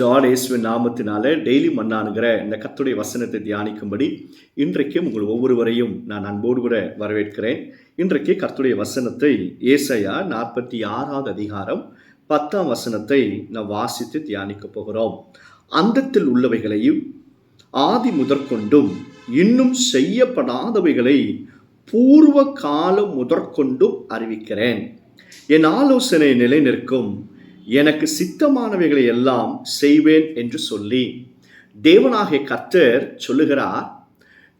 Lord இயேசுவின் நாமத்தினால daily மன்னானுங்கிற இந்த கத்துடைய வசனத்தை தியானிக்கும்படி இன்றைக்கும் உங்கள் ஒவ்வொருவரையும் நான் அன்போடு கூட வரவேற்கிறேன். இன்றைக்கு கர்த்துடைய வசனத்தை ஏசையா நாற்பத்தி ஆறாவது அதிகாரம் பத்தாம் வசனத்தை நாம் வாசித்து தியானிக்க போகிறோம். அந்தத்தில் உள்ளவைகளையும் ஆதி முதற்கொண்டும் இன்னும் செய்யப்படாதவைகளை பூர்வ காலம் முதற்கொண்டும் அறிவிக்கிறேன். என் ஆலோசனை நிலைநிற்கும். எனக்கு சித்தமானவைகளை எல்லாம் செய்வேன் என்று சொல்லி தேவனாகிய கர்த்தர் சொல்லுகிறார்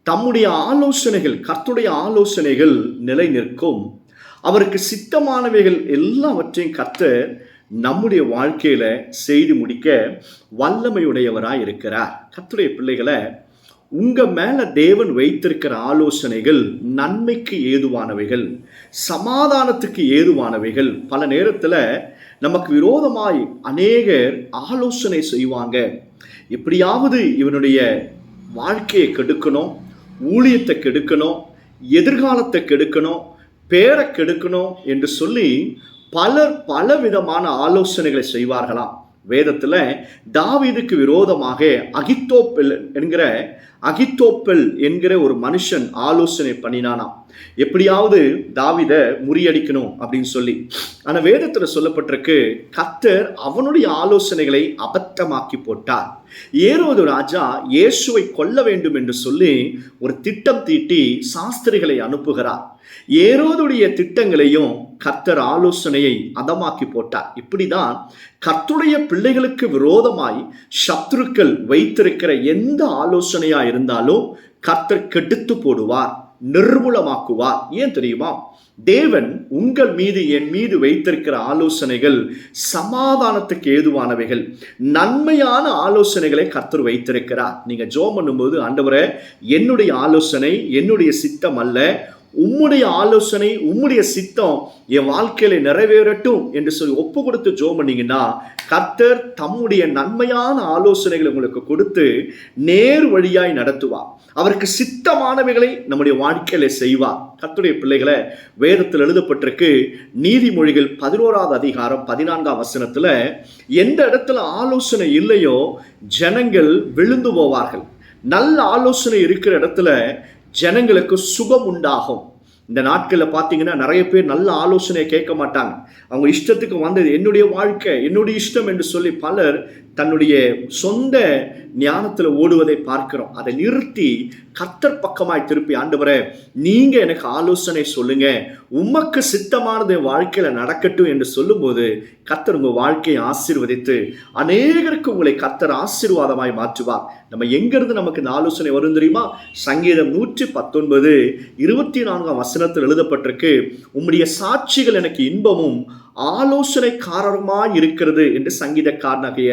தம்முடைய ஆலோசனைகள் கர்த்துடைய ஆலோசனைகள் நிலை நிற்கும் அவருக்கு சித்தமானவைகள் எல்லாவற்றையும் கர்த்தர் நம்முடைய வாழ்க்கையில செய்து முடிக்க வல்லமையுடையவராய் இருக்கிறார். கர்த்துடைய பிள்ளைகளை உங்க மேல தேவன் வைத்திருக்கிற ஆலோசனைகள் நன்மைக்கு ஏதுவானவைகள் சமாதானத்துக்கு ஏதுவானவைகள். பல நேரத்தில் நமக்கு விரோதமாய் அநேகர் ஆலோசனை செய்வாங்க. எப்படியாவது இவனுடைய வாழ்க்கையை கெடுக்கணும் ஊழியத்தை கெடுக்கணும் எதிர்காலத்தை கெடுக்கணும் பேரை கெடுக்கணும் என்று சொல்லி பலர் பல விதமான ஆலோசனைகளை செய்வார்களாம். வேதத்தில் தாவீதுக்கு விரோதமாக அகித்தோப்பெல் என்கிற அகித்தோப்பல் என்கிற ஒரு மனுஷன் ஆலோசனை பண்ணினானாம். எப்படியாவது தாவித முறியடிக்கணும் அப்படின்னு சொல்லி. ஆனா வேதத்துல சொல்லப்பட்டிருக்கு கத்தர் அவனுடைய ஆலோசனைகளை அபத்தமாக்கி போட்டார். ஏரோது ராஜா இயேசுவை கொல்ல வேண்டும் என்று சொல்லி ஒரு திட்டம் தீட்டி சாஸ்திரிகளை அனுப்புகிறார். ஏரோதுடைய திட்டங்களையும் கர்த்தர் ஆலோசனையை அதமாக்கி போட்டார். இப்படிதான் கர்த்துடைய பிள்ளைகளுக்கு விரோதமாய் சத்துருக்கள் வைத்திருக்கிற எந்த ஆலோசனையா இருந்தாலும் கர்த்தர் கெடுத்து போடுவார் நிர்மூலமாக்குவார். ஏன் தெரியுமா? தேவன் உங்கள் மீது என் மீது வைத்திருக்கிற ஆலோசனைகள் சமாதானத்துக்கு ஏதுவானவைகள். நன்மையான ஆலோசனைகளை கர்த்தர் வைத்திருக்கிறார். நீங்க ஜோம் பண்ணும்போது ஆண்டவரை என்னுடைய ஆலோசனை என்னுடைய சித்தம் அல்ல உம்முடைய ஆலோசனை உம்முடைய சித்தம் என் வாழ்க்கையில நிறைவேறட்டும் என்று சொல்லி ஒப்பு கொடுத்து ஜோம் பண்ணீங்கன்னா கர்த்தர் தம்முடைய நன்மையான ஆலோசனைகளை உங்களுக்கு கொடுத்து நேர் வழியாய் நடத்துவார். அவருக்கு சித்தமானவைகளை நம்முடைய வாழ்க்கையில செய்வார். கர்த்துடைய பிள்ளைகளை வேதத்தில் எழுதப்பட்டிருக்கு. நீதிமொழிகள் பதினோராவது அதிகாரம் பதினான்காம் வசனத்துல எந்த இடத்துல ஆலோசனை இல்லையோ ஜனங்கள் விழுந்து போவார்கள். நல்ல ஆலோசனை இருக்கிற இடத்துல ஜனங்களுக்கு சுகம் உண்டாகும். இந்த நாட்களில் பார்த்தீங்கன்னா நிறைய பேர் நல்ல ஆலோசனையை கேட்க மாட்டாங்க. அவங்க இஷ்டத்துக்கு வந்தது என்னுடைய வாழ்க்கை என்னுடைய இஷ்டம் என்று சொல்லி பலர் தன்னுடைய சொந்த ஞானத்தில் ஓடுவதை பார்க்கிறோம். அதை நிறுத்தி கத்தர் பக்கமாய் திருப்பி ஆண்டவரே நீங்க எனக்கு ஆலோசனை சொல்லுங்க. உமக்கு சித்தமானது என் வாழ்க்கையில நடக்கட்டும் என்று சொல்லும்போது கத்தர் உங்க வாழ்க்கையை ஆசீர்வதித்து அநேகருக்கு உங்களை கத்தர் ஆசீர்வாதமாய் மாற்றுவார். நம்ம எங்கிருந்து நமக்கு இந்த ஆலோசனை வரும் தெரியுமா? சங்கீதம் நூற்றி பத்தொன்பது இருபத்தி நான்காம் வசனத்தில் எழுதப்பட்டிருக்கு உம்முடைய சாட்சிகள் எனக்கு இன்பமும் ஆலோசனைக்காரருமாய் இருக்கிறது என்று சங்கீதக்காரனாகிய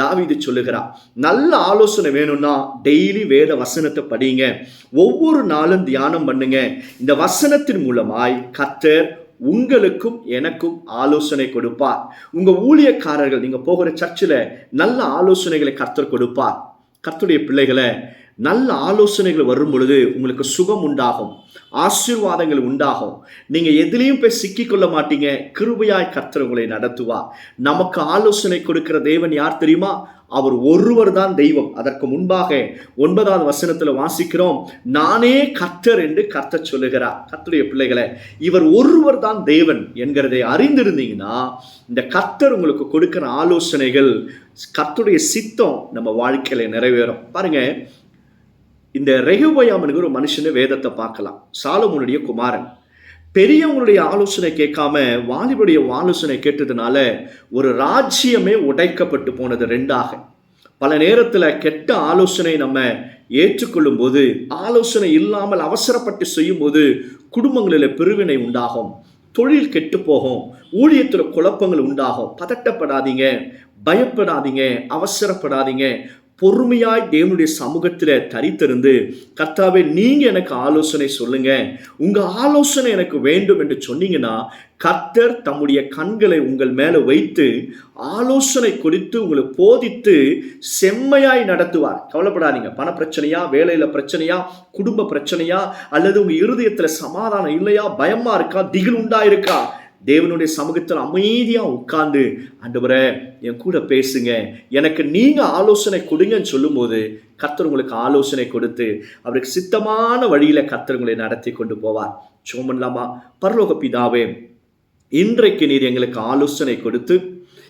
தாவிது சொல்லுகிறார். நல்ல ஆலோசனை வேணும்னா டெய்லி வேத வசனத்தை படிங்க. ஒவ்வொரு நாளும் தியானம் பண்ணுங்க. இந்த வசனத்தின் மூலமாய் கத்தர் உங்களுக்கும் எனக்கும் ஆலோசனை கொடுப்பார். உங்க ஊழியக்காரர்கள் நீங்க போகிற சர்ச்சில் நல்ல ஆலோசனைகளை கர்த்தர் கொடுப்பார். கர்த்தருடைய பிள்ளைகளை நல்ல ஆலோசனைகள் வரும் பொழுது உங்களுக்கு சுகம் உண்டாகும் ஆசீர்வாதங்கள் உண்டாகும். நீங்கள் எதுலேயும் போய் சிக்கிக்கொள்ள மாட்டீங்க. கிருபையாய் கர்த்தர் உங்களை நடத்துவா நமக்கு ஆலோசனை கொடுக்கிற தேவன் யார் தெரியுமா? அவர் ஒருவர் தான் தெய்வம். அதற்கு முன்பாக ஒன்பதாவது வசனத்தில் வாசிக்கிறோம். நானே கர்த்தர் என்று கர்த்த சொல்லுகிறார். கர்த்தருடைய பிள்ளைகளை இவர் ஒருவர் தான் தேவன் என்கிறதை அறிந்திருந்தீங்கன்னா இந்த கர்த்தர் உங்களுக்கு கொடுக்கிற ஆலோசனைகள் கர்த்தருடைய சித்தம் நம்ம வாழ்க்கையில நிறைவேறும். பாருங்க இந்த ரெகுபயாமனுக்கு ஒரு மனுஷனு வேதத்தை பார்க்கலாம். சாலமோனுடைய குமாரன். பெரியவங்களுடைய ஆலோசனை கேட்காம வாலிபுடைய ஆலோசனை கேட்டதுனால ஒரு ராஜ்யமே உடைக்கப்பட்டு போனது ரெண்டாக. பல நேரத்தில் கெட்ட ஆலோசனை நம்ம ஏற்றுக்கொள்ளும் போது ஆலோசனை இல்லாமல் அவசரப்பட்டு செய்யும் போது குடும்பங்களில் பிரிவினை உண்டாகும். தொழில் கெட்டு போகும். ஊழியத்தில் குழப்பங்கள் உண்டாகும். பதட்டப்படாதீங்க. பயப்படாதீங்க. அவசரப்படாதீங்க. பொறுமையாய் தேவனுடைய சமூகத்தில் தரித்திருந்து கர்த்தாவே நீங்கள் எனக்கு ஆலோசனை சொல்லுங்க. உங்கள் ஆலோசனை எனக்கு வேண்டும் என்று சொன்னீங்கன்னா கர்த்தர் தம்முடைய கண்களை உங்கள் மேலே வைத்து ஆலோசனை கொடுத்து உங்களை போதித்து செம்மையாய் நடத்துவார். கவலைப்படாதீங்க. பண பிரச்சனையா வேலையில் பிரச்சனையா குடும்ப பிரச்சனையா அல்லது உங்கள் இருதயத்தில் சமாதானம் இல்லையா பயமாக இருக்கா திகில் உண்டா இருக்கா தேவனுடைய சமூகத்தில் அமைதியாக உட்கார்ந்து ஆண்டவரே என் கூட பேசுங்க. எனக்கு நீங்கள் ஆலோசனை கொடுங்கன்னு சொல்லும்போது கத்தர் உங்களுக்கு ஆலோசனை கொடுத்து அவருக்கு சித்தமான வழியில் கர்த்தர் உங்களை நடத்தி கொண்டு போவார். சோமன்லாமா பரலோக பிதாவே இன்றைக்கு நீர் எங்களுக்கு ஆலோசனை கொடுத்து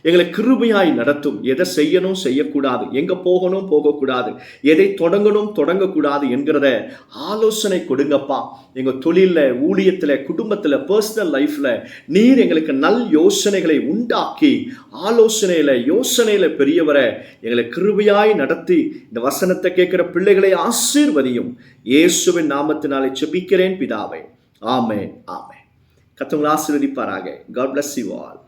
எங்களை கிருபையாய் நடத்தும். எதை செய்யணும் செய்யக்கூடாது. எங்க போகணும் போகக்கூடாது. எதை தொடங்கணும் தொடங்கக்கூடாது என்கிறத ஆலோசனை கொடுங்கப்பா. எங்க தொழிலில் ஊழியத்துல குடும்பத்துல பர்சனல் லைஃப்ல நீர் எங்களுக்கு நல் யோசனைகளை உண்டாக்கி ஆலோசனையில யோசனையில பெரியவரை எங்களை கிருபையாய் நடத்தி இந்த வசனத்தை கேட்கிற பிள்ளைகளை ஆசீர்வதியும். இயேசுவின் நாமத்தினாலே செபிக்கிறேன் பிதாவை. ஆமே ஆமே கத்தவங்களை ஆசீர்வதிப்பாராக. God bless you all